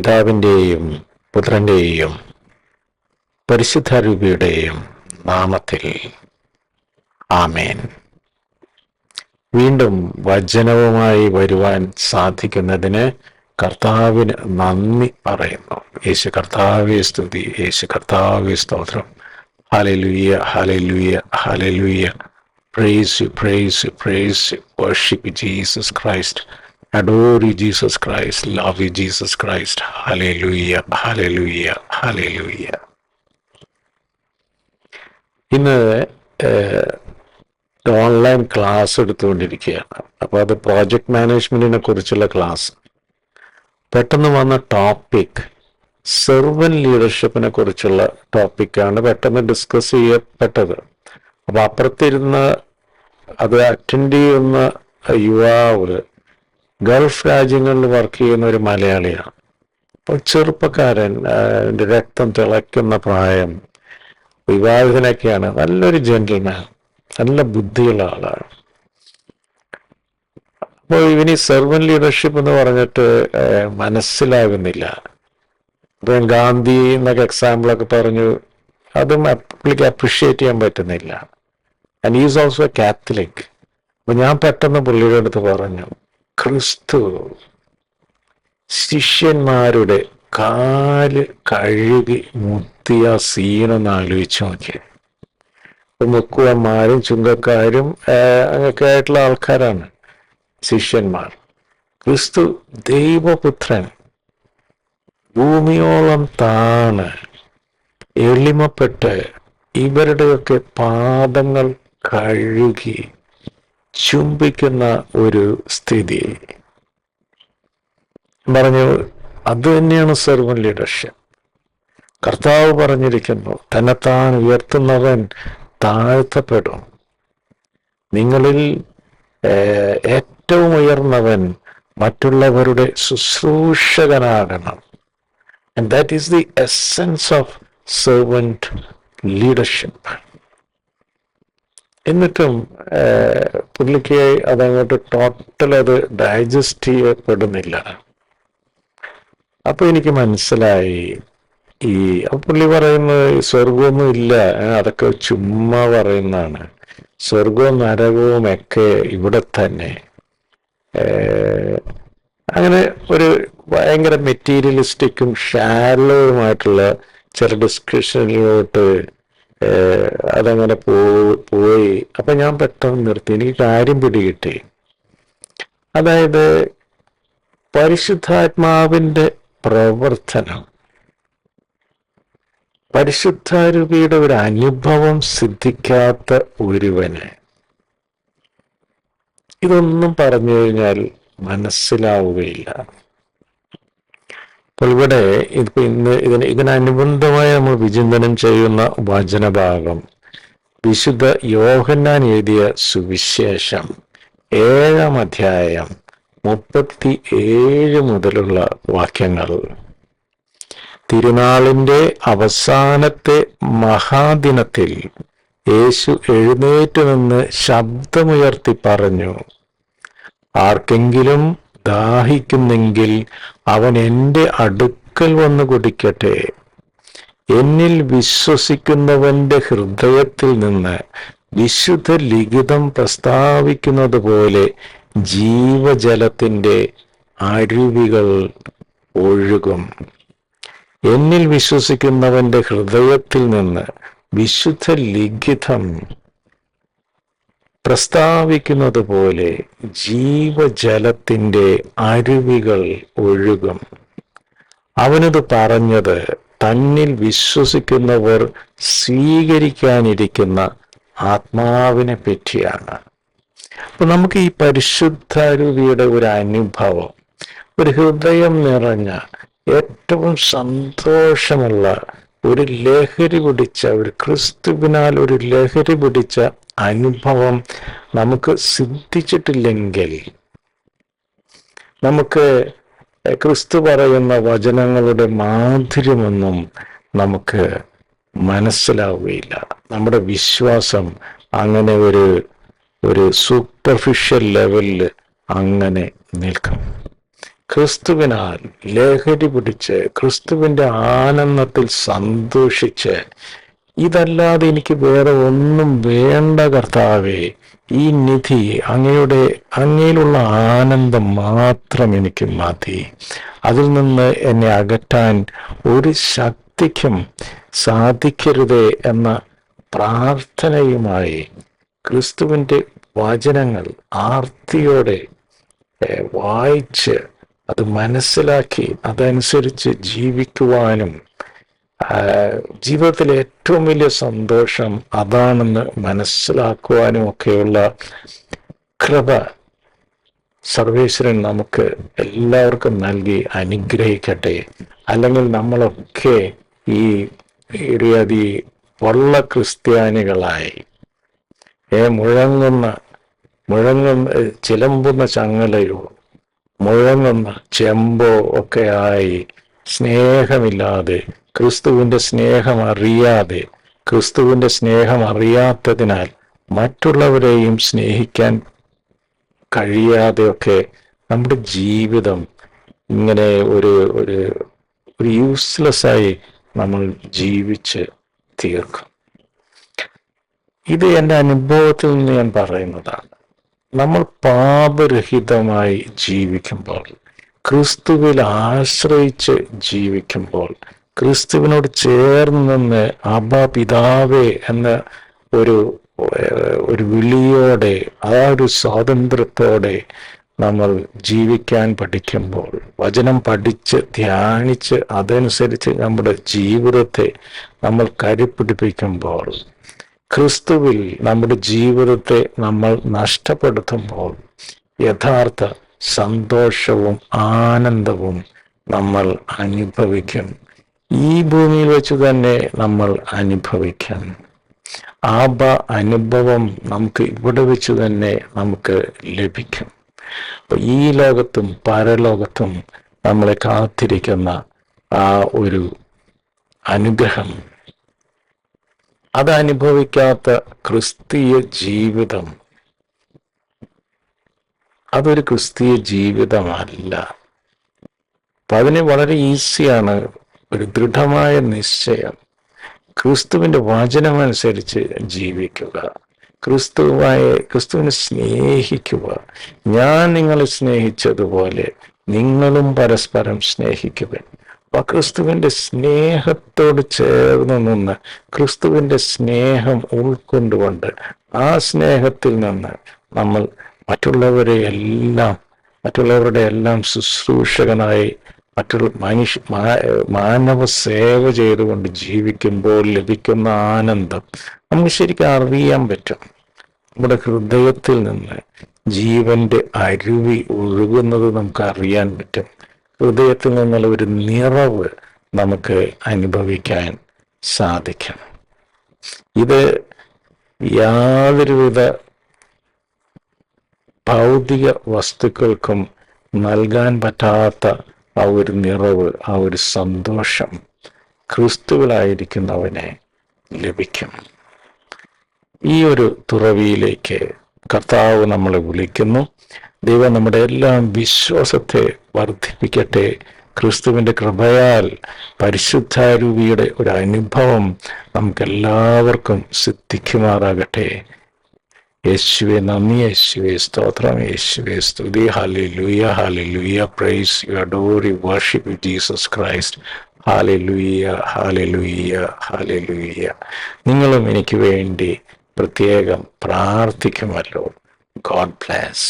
പിതാവിന്റെയും പുത്രന്റെയും പരിശുദ്ധരൂപിയുടെയും നാമത്തിൽ. ആമേൻ. വീണ്ടും വചനവുമായി വരുവാൻ സാധിക്കുന്നതിന് കർത്താവിന് നന്ദി പറയുന്നു. യേശു കർത്താവെ സ്തുതി. യേശു കർത്താവെ സ്തോത്രം. Hallelujah hallelujah hallelujah praise praise praise you praise you Jesus Christ love you Jesus Christ hallelujah hallelujah ലുയ്യ ഹലേ hallelujah. ഇന്ന് ഓൺലൈൻ ക്ലാസ് എടുത്തുകൊണ്ടിരിക്കുകയാണ്. അപ്പോൾ അത് പ്രോജക്റ്റ് മാനേജ്മെന്റിനെ കുറിച്ചുള്ള ക്ലാസ് പെട്ടെന്ന് വന്ന ടോപ്പിക് സെർവൻ ലീഡർഷിപ്പിനെ കുറിച്ചുള്ള ടോപ്പിക്കാണ് പെട്ടെന്ന് ഡിസ്കസ് ചെയ്യപ്പെട്ടത്. അപ്പോൾ അപ്പുറത്തിരുന്ന് അത് അറ്റൻഡ് ചെയ്യുന്ന യുവാവ് ഗൾഫ് രാജ്യങ്ങളിൽ വർക്ക് ചെയ്യുന്ന ഒരു മലയാളിയാണ്. അപ്പോൾ ചെറുപ്പക്കാരൻ രക്തം തിളയ്ക്കുന്ന പ്രായം വിവാഹിതനൊക്കെയാണ് നല്ലൊരു ജെന്റിൽമാൻ നല്ല ബുദ്ധിയുള്ള ആളാണ്. അപ്പോൾ ഇവന് സെർവൻ ലീഡർഷിപ്പ് എന്ന് പറഞ്ഞിട്ട് മനസ്സിലാകുന്നില്ല. ഇപ്പം ഗാന്ധി എന്നൊക്കെ എക്സാമ്പിളൊക്കെ പറഞ്ഞു അതും പുള്ളിക്ക് അപ്രിഷ്യേറ്റ് ചെയ്യാൻ പറ്റുന്നില്ല. And is also a Catholic അപ്പൊ ഞാൻ പെട്ടെന്ന് പുള്ളിയുടെ അടുത്ത് പറഞ്ഞു ക്രിസ്തു ശിഷ്യന്മാരുടെ കാൽ കഴുകി മുത്തിയ സീനൊന്ന് ആലോചിച്ച് ഇപ്പൊ മുക്കുവന്മാരും ചുങ്കക്കാരും അങ്ങനെയൊക്കെ ആയിട്ടുള്ള ആൾക്കാരാണ് ശിഷ്യന്മാർ. ക്രിസ്തു ദൈവപുത്രൻ. ഭൂമിയോളം താണ്. എളിമപ്പെട്ട് ഇവരുടെയൊക്കെ പാദങ്ങൾ കഴുകി ചുംബിക്കുന്ന ഒരു സ്ഥിതി. പറഞ്ഞു അത് തന്നെയാണ് സെർവൻ ലീഡർഷിപ്പ്. കർത്താവ് പറഞ്ഞിരിക്കുന്നു തന്നെത്താൻ ഉയർത്തുന്നവൻ താഴ്ത്തപ്പെടും. നിങ്ങളിൽ ഏറ്റവും ഉയർന്നവൻ മറ്റുള്ളവരുടെ ശുശ്രൂഷകനാകണം. And that is the essence of servant leadership എന്നിട്ടും പുള്ളിക്ക് അതങ്ങോട്ട് ടോട്ടൽ അത് ഡൈജസ്റ്റ് ചെയ്യപ്പെടുന്നില്ല. അപ്പൊ എനിക്ക് മനസ്സിലായി ഈ പുള്ളി പറയുന്നത് സ്വർഗമൊന്നും ഇല്ല. അതൊക്കെ ചുമ്മാ പറയുന്നതാണ്. സ്വർഗവും നരകവും ഒക്കെ ഇവിടെ തന്നെ. അങ്ങനെ ഒരു ഭയങ്കര മെറ്റീരിയലിസ്റ്റിക്കും ഷാലോയുമായിട്ടുള്ള ചില ഡിസ്കഷനിലോട്ട് അതങ്ങനെ പോയി. അപ്പൊ ഞാൻ പെട്ടെന്ന് നിർത്തി. എനിക്ക് കാര്യം പിടികിട്ടി. അതായത് പരിശുദ്ധാത്മാവിന്റെ പ്രവർത്തനം. പരിശുദ്ധാരൂപിയുടെ ഒരു അനുഭവം സിദ്ധിക്കാത്ത ഒരുവന്. ഇതൊന്നും പറഞ്ഞു കഴിഞ്ഞാൽ മനസ്സിലാവുകയില്ല. അപ്പോൾ ഇവിടെ ഇപ്പൊ ഇന്ന് ഇതിന് ഇതിനനുബന്ധമായി നമ്മൾ വിചിന്തനം ചെയ്യുന്ന വചനഭാഗം. വിശുദ്ധ യോഹന്നാൻ എഴുതിയ സുവിശേഷം ഏഴാം അധ്യായം മുപ്പത്തി ഏഴ് മുതലുള്ള വാക്യങ്ങൾ. തിരുനാളിന്റെ അവസാനത്തെ മഹാദിനത്തിൽ യേശു എഴുന്നേറ്റ് നിന്ന് ശബ്ദമുയർത്തി പറഞ്ഞു ആർക്കെങ്കിലും ദാഹിക്കുന്നെങ്കിൽ അവൻ എന്റെ അടുക്കൽ വന്ന് കുടിക്കട്ടെ. എന്നിൽ വിശ്വസിക്കുന്നവന്റെ ഹൃദയത്തിൽ നിന്ന് വിശുദ്ധ ലിഖിതം പ്രസ്താവിക്കുന്നത് പോലെ ജീവജലത്തിന്റെ അരുവികൾ ഒഴുകും. എന്നിൽ വിശ്വസിക്കുന്നവന്റെ ഹൃദയത്തിൽ നിന്ന് വിശുദ്ധ ലിഖിതം പ്രസ്താവിക്കുന്നത് പോലെ ജീവജലത്തിന്റെ അരുവികൾ ഒഴുകും. അവനത് പറഞ്ഞത് തന്നിൽ വിശ്വസിക്കുന്നവർ സ്വീകരിക്കാനിരിക്കുന്ന ആത്മാവിനെ പറ്റിയാണ്. അപ്പൊ നമുക്ക് ഈ പരിശുദ്ധ അരുവിയുടെ ഒരു അനുഭവം ഒരു ഹൃദയം നിറഞ്ഞ ഏറ്റവും സന്തോഷമുള്ള ഒരു ലഹരി പിടിച്ച ഒരു ക്രിസ്തുവിനാൽ ഒരു ലഹരി പിടിച്ച അനുഭവം നമുക്ക് സിദ്ധിച്ചിട്ടില്ലെങ്കിൽ നമുക്ക് ക്രിസ്തു പറയുന്ന വചനങ്ങളുടെ മാധുര്യമൊന്നും നമുക്ക് മനസ്സിലാവുകയില്ല. നമ്മുടെ വിശ്വാസം അങ്ങനെ ഒരു ഒരു സൂപ്പർഫിഷ്യൽ ലെവലിൽ അങ്ങനെ നിൽക്കും. ക്രിസ്തുവിനാൽ ലഹരി പിടിച്ച് ക്രിസ്തുവിന്റെ ആനന്ദത്തിൽ സന്തോഷിച്ച് ഇതല്ലാതെ എനിക്ക് വേറെ ഒന്നും വേണ്ട കർത്താവേ ഈ നിധി അങ്ങയുടെ അങ്ങയിലുള്ള ആനന്ദം മാത്രം എനിക്ക് മതി. അതിൽ നിന്ന് എന്നെ അകറ്റാൻ ഒരു ശക്തിക്കും സാധിക്കരുതേ എന്ന പ്രാർത്ഥനയുമായി ക്രിസ്തുവിന്റെ വചനങ്ങൾ ആർത്തിയോടെ വായിച്ച് അത് മനസ്സിലാക്കി അതനുസരിച്ച് ജീവിക്കുവാനും ജീവിതത്തിലെ ഏറ്റവും വലിയ സന്തോഷം അതാണെന്ന് മനസ്സിലാക്കുവാനും ഒക്കെയുള്ള കൃപ സർവേശ്വരൻ നമുക്ക് എല്ലാവർക്കും നൽകി അനുഗ്രഹിക്കട്ടെ. അല്ലെങ്കിൽ നമ്മളൊക്കെ ഈ ഇടിയതി വള്ള ക്രിസ്ത്യാനികളായി. ഏ മുഴങ്ങുന്ന മുഴങ്ങുന്ന ചിലമ്പുന്ന ചങ്ങലയോ മുഴങ്ങുന്ന ചെമ്പോ ഒക്കെ ആയി സ്നേഹമില്ലാതെ ക്രിസ്തുവിന്റെ സ്നേഹം അറിയാതെ ക്രിസ്തുവിന്റെ സ്നേഹം അറിയാത്തതിനാൽ മറ്റുള്ളവരെയും സ്നേഹിക്കാൻ കഴിയാതെയൊക്കെ നമ്മുടെ ജീവിതം ഇങ്ങനെ ഒരു ഒരു ഒരു യൂസ്ലെസ് ആയി നമ്മൾ ജീവിച്ച് തീർക്കും. ഇത് എന്റെ അനുഭവത്തിൽ നിന്ന് ഞാൻ പറയുന്നതാണ്. നമ്മൾ പാപരഹിതമായി ജീവിക്കുമ്പോൾ ക്രിസ്തുവിൽ ആശ്രയിച്ച് ജീവിക്കുമ്പോൾ ക്രിസ്തുവിനോട് ചേർന്ന് നിന്ന് അബ പിതാവേ എന്ന ഒരു ഒരു വിളിയോടെ ആ ഒരു സ്വാതന്ത്ര്യത്തോടെ നമ്മൾ ജീവിക്കാൻ പഠിക്കുമ്പോൾ വചനം പഠിച്ച് ധ്യാനിച്ച് അതനുസരിച്ച് നമ്മുടെ ജീവിതത്തെ നമ്മൾ കരുപ്പിടിപ്പിക്കുമ്പോൾ ക്രിസ്തുവിൽ നമ്മുടെ ജീവിതത്തെ നമ്മൾ നഷ്ടപ്പെടുത്തുമ്പോൾ യഥാർത്ഥ സന്തോഷവും ആനന്ദവും നമ്മൾ അനുഭവിക്കും. ഈ ഭൂമിയിൽ വെച്ച് തന്നെ നമ്മൾ അനുഭവിക്കും. ആപ അനുഭവം നമുക്ക് ഇവിടെ വെച്ച് തന്നെ നമുക്ക് ലഭിക്കും. ഈ ലോകത്തും പരലോകത്തും നമ്മളെ കാത്തിരിക്കുന്ന ആ ഒരു അനുഗ്രഹം അത് അനുഭവിക്കാത്ത ക്രിസ്തീയ ജീവിതം. അതൊരു ക്രിസ്തീയ ജീവിതമല്ല. അപ്പൊ അതിന് വളരെ ഈസിയാണ് ഒരു ദൃഢമായ നിശ്ചയം. ക്രിസ്തുവിന്റെ വചനമനുസരിച്ച് ജീവിക്കുക. ക്രിസ്തുവായ ക്രിസ്തുവിനെ സ്നേഹിക്കുക. ഞാൻ നിങ്ങളെ സ്നേഹിച്ചതുപോലെ നിങ്ങളും പരസ്പരം സ്നേഹിക്കുക അപ്പൊ ക്രിസ്തുവിന്റെ സ്നേഹത്തോട് ചേർന്ന് നിന്ന് ക്രിസ്തുവിന്റെ സ്നേഹം ഉൾക്കൊണ്ടുകൊണ്ട് ആ സ്നേഹത്തിൽ നിന്ന് നമ്മൾ മറ്റുള്ളവരെ എല്ലാം മറ്റുള്ളവരുടെ എല്ലാം ശുശ്രൂഷകനായി മറ്റുള്ള മനുഷ്യ മാനവ സേവ ചെയ്തുകൊണ്ട് ജീവിക്കുമ്പോൾ ലഭിക്കുന്ന ആനന്ദം നമുക്ക് ശരിക്കും അറിയാൻ പറ്റും. നമ്മുടെ ഹൃദയത്തിൽ നിന്ന് ജീവന്റെ അരുവി ഒഴുകുന്നത് നമുക്ക് അറിയാൻ പറ്റും. ഹൃദയത്തിൽ നിന്നുള്ള ഒരു നിറവ് നമുക്ക് അനുഭവിക്കാൻ സാധിക്കണം. ഇത് യാതൊരുവിധ ഭൗതിക വസ്തുക്കൾക്കും നൽകാൻ പറ്റാത്ത ആ ഒരു നിറവ് ആ ഒരു സന്തോഷം ക്രിസ്തുവിലായിരിക്കുന്നവനെ ലഭിക്കും. ഈ ഒരു തുറവിയിലേക്ക് കർത്താവ് നമ്മളെ വിളിക്കുന്നു. ദൈവം നമ്മുടെ എല്ലാം വിശ്വാസത്തെ വർദ്ധിപ്പിക്കട്ടെ. ക്രിസ്തുവിന്റെ കൃപയാൽ പരിശുദ്ധാരൂപിയുടെ ഒരു അനുഭവം നമുക്കെല്ലാവർക്കും സിദ്ധിക്കുമാറാകട്ടെ. യേശുവെ നന്ദി യേശുവെ സ്തോത്രം യേശുവെ സ്തുതി. Hallelujah praise you adore worship Jesus Christ hallelujah hallelujah ലൂയ ഹാലലുയ ലൂയ നിങ്ങളും എനിക്ക് വേണ്ടി പ്രത്യേകം പ്രാർത്ഥിക്കുമല്ലോ ഗോഡ് ബ്ലാസ്.